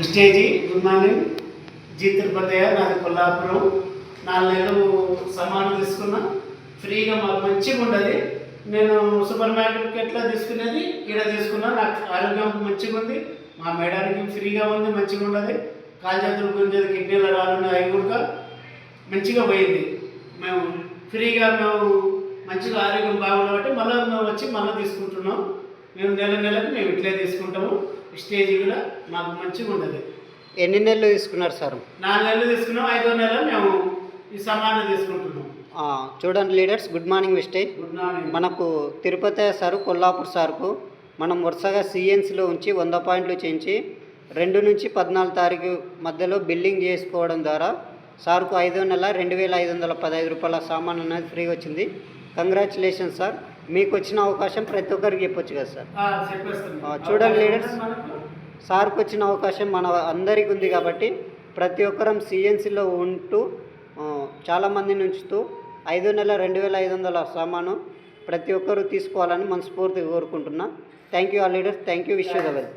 కృష్ణేజీ good morning. Ji Tirupathaiah నాది కొల్లాపురం. నాలుగు నెలలు సమానం తీసుకున్నా. ఫ్రీగా మాకు మంచిగా ఉండదు నేను సూపర్ మార్కెట్లో తీసుకునేది ఇక్కడ తీసుకున్నా. నాకు ఆరోగ్యం మంచిగా ఉంది మా మేడానికి ఫ్రీగా ఉంది మంచిగా ఉండదు కాలు చేతులు గుంజేది కిడ్నీల రాళ్ళు అవి కూడా మంచిగా పోయింది. మేము ఫ్రీగా మేము మంచిగా ఆరోగ్యం బాగుంది కాబట్టి మళ్ళీ మేము వచ్చి మళ్ళీ తీసుకుంటున్నాం. మేము నెల నెలకు మేము ఇట్లే తీసుకుంటాము. స్టేజ్ కూడా మాకు మంచిగా ఉండదు. ఎన్ని నెలలు తీసుకున్నారు సార్? నాలుగు నెలలు తీసుకున్నాం ఐదో నెల మేము ఈ సమానం తీసుకుంటున్నాం. చూడండి లీడర్స్ గుడ్ మార్నింగ్ విస్టే గుడ్ మార్నింగ్. మనకు తిరుపతి సారు కొల్లాపూర్ సార్కు మనం వరుసగా సిఎన్సిలో ఉంచి వంద పాయింట్లు చేయించి రెండు నుంచి పద్నాలుగు తారీఖు మధ్యలో బిల్లింగ్ చేసుకోవడం ద్వారా సార్కు ఐదో నెల రెండు వేల ఐదు వందల పదహైదు రూపాయల సామాన్ అనేది ఫ్రీగా వచ్చింది. కంగ్రాచులేషన్ సార్ మీకు వచ్చిన అవకాశం ప్రతి ఒక్కరికి చెప్పొచ్చు కదా సార్? ఆ, ఆ, చూడండి లీడర్స్. సార్కు వచ్చిన అవకాశం మన అందరికి ఉంది కాబట్టి ప్రతి ఒక్కరం సిఎన్సిలో ఉంటూ ఆ, చాలామందిని ఉంచుతూ ఐదు నెల రెండు వేల ఐదు వందల సామాను ప్రతి ఒక్కరూ తీసుకోవాలని మనస్ఫూర్తిగా కోరుకుంటున్నా. Thank you all leaders thank you wish the wealth